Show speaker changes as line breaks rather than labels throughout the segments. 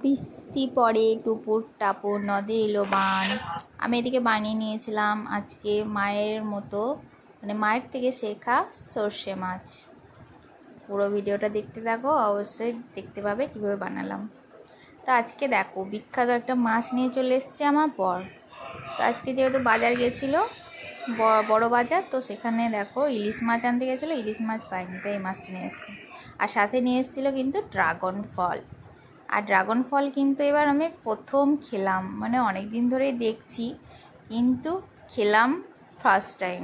বৃষ্টি পড়ে, টুপুর টাপুর নদে এলো বান। আমি এদিকে বানিয়ে নিয়েছিলাম আজকে মায়ের মতো মানে মায়ের থেকে শেখা সর্ষে মাছ। পুরো ভিডিওটা দেখতে থাকো, অবশ্যই দেখতে পাবে কীভাবে বানালাম। তো আজকে দেখো, বিখ্যাত একটা মাছ নিয়ে চলে এসছে আমার বর। তো আজকে যেহেতু বাজার গেছিল বড় বাজার, তো সেখানে দেখো ইলিশ মাছ আনতে গেছিল, ইলিশ মাছ পাইনি, তাই এই মাছটা নিয়ে এসছে। আর সাথে নিয়ে এসেছিল কিন্তু ড্রাগন ফল। আর ড্রাগন ফল কিন্তু এবার আমি প্রথম খেলাম। মানে অনেক দিন ধরেই দেখছি, কিন্তু খেলাম ফার্স্ট টাইম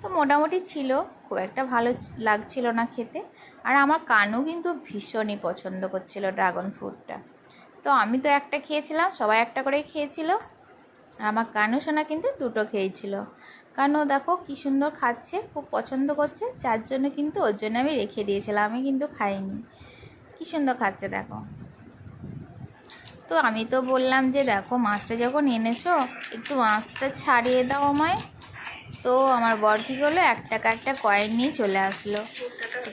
তো মোটামুটি ছিল, খুব একটা ভালো লাগছিল না খেতে। আর আমার কানও কিন্তু ভীষণই পছন্দ করছিল ড্রাগন ফ্রুটটা। তো আমি তো একটা খেয়েছিলাম, সবাই একটা করে খেয়েছিল। আমার কানু সোনা কিন্তু দুটো খেয়েছিল। কানু দেখো কি সুন্দর খাচ্ছে, খুব পছন্দ করছে, যার জন্য কিন্তু ওর জন্য আমি রেখে দিয়েছিলাম, আমি কিন্তু খাইনি। কি সুন্দর খাচ্ছে দেখো। তো আমি তো বললাম যে, দেখো, মাছটা যখন এনেছো, একটু মাছটা ছাড়িয়ে দাও আমায়। তো আমার বর কী করল, এক টাকা একটা কয়েন নিয়ে চলে আসলো।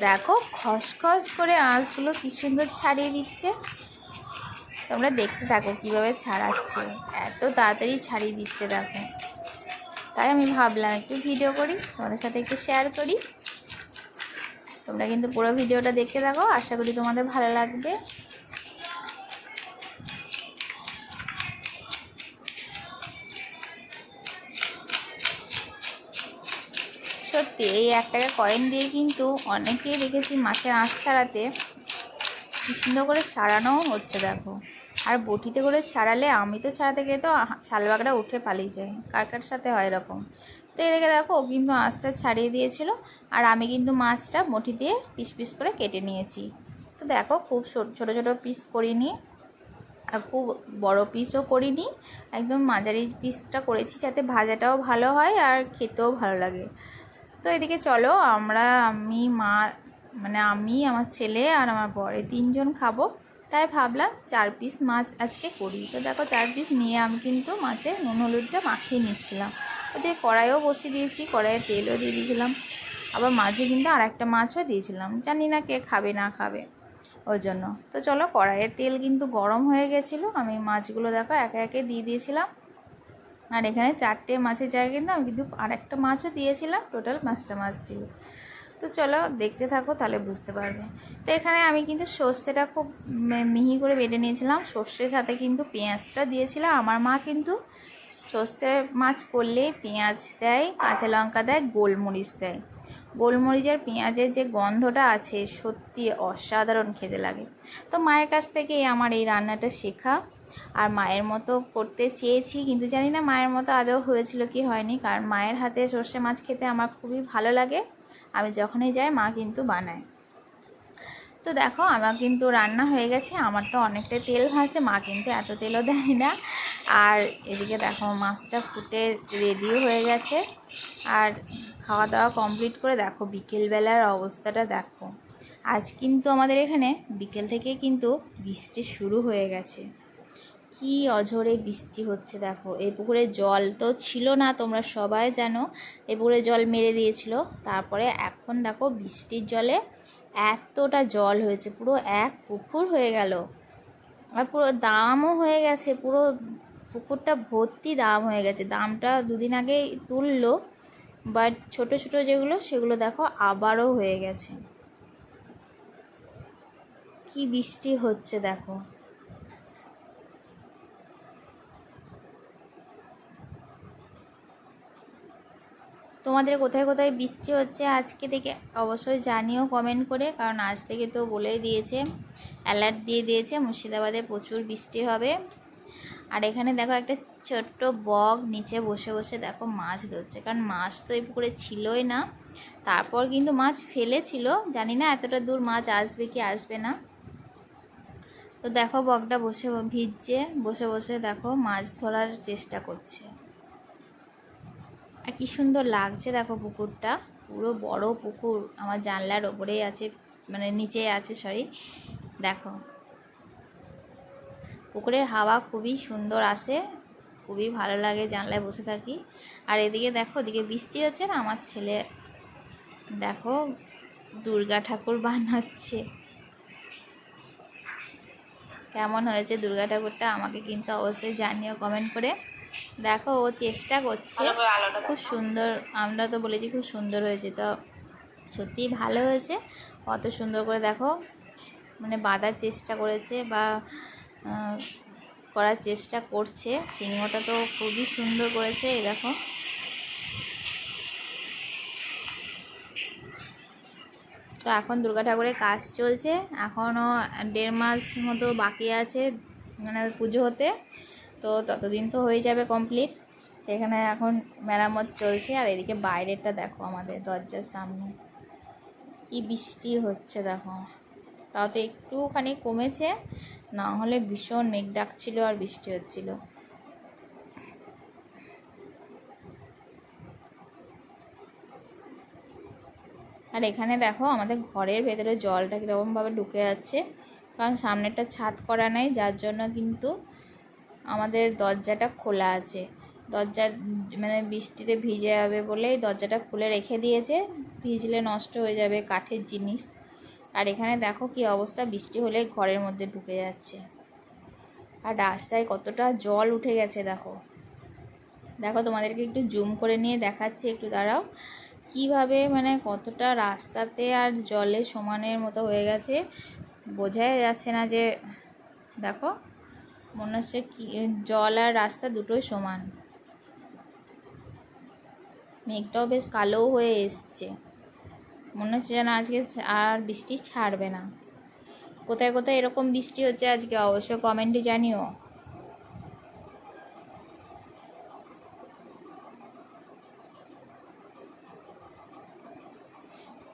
দেখো, খসখস করে আঁশগুলো কী সুন্দর ছাড়িয়ে দিচ্ছে। তোমরা দেখতে থাকো কীভাবে ছাড়াচ্ছে। এত তাড়াতাড়ি ছাড়িয়ে দিচ্ছে, দেখো। তাই আমি ভাবলাম, একটু ভিডিও করি, তোমাদের সাথে একটু শেয়ার করি। তোমরা কিন্তু পুরো ভিডিওটা দেখতে থাকো, আশা করি তোমাদের ভালো লাগবে। সত্যি এই এক টাকা কয়েন দিয়ে কিন্তু অনেকেই দেখেছি মাছের আঁশ ছাড়াতে কি সুন্দর করে ছাড়ানোও হচ্ছে, দেখো। আর বটিতে করে ছাড়ালে আমি তো ছাড়াতে গেলে তো ছালবাগড়া উঠে পালিয়ে যায় কার কার সাথে হয় এরকম? তো এদিকে দেখো, ও কিন্তু আঁশটা ছাড়িয়ে দিয়েছিল, আর আমি কিন্তু মাছটা বটি দিয়ে পিস পিস করে কেটে নিয়েছি। তো দেখো, খুব ছোট ছোট পিস করিনি, আর খুব বড় পিসও করিনি, একদম মাঝারি পিসটা করেছি যাতে ভাজাটাও ভালো হয় আর খেতেও ভালো লাগে। তো এদিকে চলো, আমরা, আমি, মা মানে আমি, আমার ছেলে আর আমার বর তিনজন খাব। তাই ভাবলাম চার পিস মাছ আজকে করি। তো দেখো, চার পিস নিয়ে আমি কিন্তু মাছে নুন, হলুদটা মাখিয়ে নিচ্ছিলাম। ওদের কড়াইও বসিয়ে দিয়েছি, কড়াইয়ে তেলও দিয়ে দিয়েছিলাম। আবার মাঝে কিন্তু আর একটা মাছও দিয়েছিলাম। জানি না কে খাবে, না খাবে, ওই জন্য। তো চলো কড়াইয়ের তেল কিন্তু গরম হয়ে গেছিল। আমি মাছগুলো দেখো একে একে দিয়ে দিয়েছিলাম। আর এখানে চারটে মাছের জায়গায় কিন্তু আমি কিন্তু আর একটা মাছও দিয়েছিলাম টোটাল পাঁচটা মাছ ছিল। তো চলো দেখতে থাকো, তাহলে বুঝতে পারবে। তো এখানে আমি কিন্তু সর্ষেটা খুব মিহি করে বেটে নিয়েছিলাম। সর্ষের সাথে কিন্তু পেঁয়াজটা দিয়েছিলাম। আমার মা কিন্তু সর্ষে মাছ করলে পেঁয়াজ দেয়, কাঁচা লঙ্কা দেয়, গোলমরিচ দেয়। গোলমরিচ আর পেঁয়াজের যে গন্ধটা আছে, সত্যি অসাধারণ খেতে লাগে। তো মায়ের কাছ থেকে আমার এই রান্নাটা শেখা। আর মায়ের মতো করতে চেয়েছি, কিন্তু জানি না মায়ের মতো আদৌ হয়েছিল কি হয়নি, কারণ মায়ের হাতে সর্ষে মাছ খেতে আমার খুবই ভালো লাগে। আমি যখনই যাই, মা কিন্তু বানায়। তো দেখো, আমার কিন্তু রান্না হয়ে গেছে, আমার তো অনেকটা তেল ভাসে মা কিন্তু এত তেলও দেয় না। আর এদিকে দেখো, মাছটা ফুটে রেডিও হয়ে গেছে। আর খাওয়া দাওয়া কমপ্লিট করে দেখো, বিকেলবেলার অবস্থাটা দেখো। আজ কিন্তু আমাদের এখানে বিকেল থেকে কিন্তু বৃষ্টি শুরু হয়ে গেছে। কি অঝরে বৃষ্টি হচ্ছে দেখো। এই পুকুরে জল তো ছিল না, তোমরা সবাই জানো। এই পুকুরে জল মেরে দিয়েছিল। তারপরে এখন দেখো বৃষ্টির জলে এতটা জল হয়েছে, পুরো এক পুকুর হয়ে গেল। আর পুরো দামও হয়ে গেছে, পুরো পুকুরটা ভর্তি দাম হয়ে গেছে। দামটা দুদিন আগেই তুললো, বাট ছোট ছোট যেগুলো, সেগুলো দেখো আবারও হয়ে গেছে। কি বৃষ্টি হচ্ছে দেখো। তোমাদের কোথায় কোথায় বৃষ্টি হচ্ছে আজকে থেকে অবশ্যই জানিও কমেন্ট করে, কারণ আজ থেকে তো বলেই দিয়েছে অ্যালার্ট দিয়ে দিয়েছে মুর্শিদাবাদে প্রচুর বৃষ্টি হবে। আর এখানে দেখো একটা ছোট্ট বগ নিচে বসে বসে দেখো মাছ ধরছে, কারণ মাছ তো এই পুকুরে ছিলই না। তারপর কিন্তু মাছ ফেলেছিল, জানি না এতটা দূর মাছ আসবে কি আসবে না। তো দেখো বগটা বসে ভিজছে, বসে বসে দেখো মাছ ধরার চেষ্টা করছে। আর কি সুন্দর লাগছে দেখো পুকুরটা। পুরো বড় পুকুর, আমার জানলার ওপরেই আছে মানে নিচে আছে সরি দেখো। পুকুরের হাওয়া খুবই সুন্দর আসে, খুবই ভালো লাগে জানলায় বসে থাকি। আর এদিকে দেখো, ওদিকে বৃষ্টি হচ্ছে না, আমার ছেলে, দেখো, দুর্গা ঠাকুর বানাচ্ছে। কেমন হয়েছে দুর্গা ঠাকুরটা আমাকে কিন্তু অবশ্যই জানিও কমেন্ট করে। দেখো ও চেষ্টা করছে। খুব সুন্দর আমরা তো বলেছি খুব সুন্দর হয়েছে। তো সত্যিই ভালো হয়েছে। কত সুন্দর করে দেখো মানে বাঁধার চেষ্টা করেছে বা করার চেষ্টা করছে। সিংহটা তো খুবই সুন্দর করেছে এই দেখো। তো এখন দুর্গা ঠাকুরের কাজ চলছে। এখনও দেড় মাস মতো বাকি আছে মানে পুজো হতে। তো ততদিন তো হয়ে যাবে কমপ্লিট সেখানে এখন মেরামত চলছে আর এদিকে বাইরেটা দেখো আমাদের দরজার সামনে। কি বৃষ্টি হচ্ছে দেখো। তাও তো একটুখানি কমেছে, না হলে ভীষণ মেঘ ডাকছিল আর বৃষ্টি হচ্ছিল। আর এখানে দেখো আমাদের ঘরের ভেতরে জলটা কীরকমভাবে ঢুকে যাচ্ছে, কারণ সামনেটা ছাদ করা নেই, যার জন্য কিন্তু আমাদের দরজাটা খোলা আছে। দরজা মানে বৃষ্টিতে ভিজে যাবে বলেই দরজাটা খুলে রেখে দিয়েছে। ভিজলে নষ্ট হয়ে যাবে কাঠের জিনিস। আর এখানে দেখো কি অবস্থা, বৃষ্টি হলে ঘরের মধ্যে ঢুকে যাচ্ছে। আর রাস্তায় কতটা জল উঠে গেছে দেখো। দেখো তোমাদেরকে একটু জুম করে নিয়ে দেখাচ্ছি, একটু দাঁড়াও। কীভাবে মানে কতটা রাস্তাতে আর জলে সমানের মতো হয়ে গেছে, বোঝাই যাচ্ছে না যে, দেখো। মনে হচ্ছে কি জল আর রাস্তা দুটোই সমান। মেঘটাও বেশ কালোও হয়ে এসছে। মনে হচ্ছে যেন আজকে আর বৃষ্টি ছাড়বে না। কোথায় কোথায় এরকম বৃষ্টি হচ্ছে আজকে অবশ্যই কমেন্টে জানিও।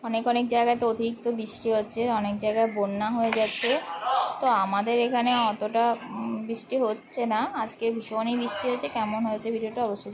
অনেক অনেক জায়গায় তো অতিরিক্ত বৃষ্টি হচ্ছে, অনেক জায়গায় বন্যা হয়ে যাচ্ছে। তো আমাদের এখানে অতটা বৃষ্টি হচ্ছে না আজকে ভীষণই বৃষ্টি হয়েছে কেমন হয়েছে ভিডিওটা অবশ্যই।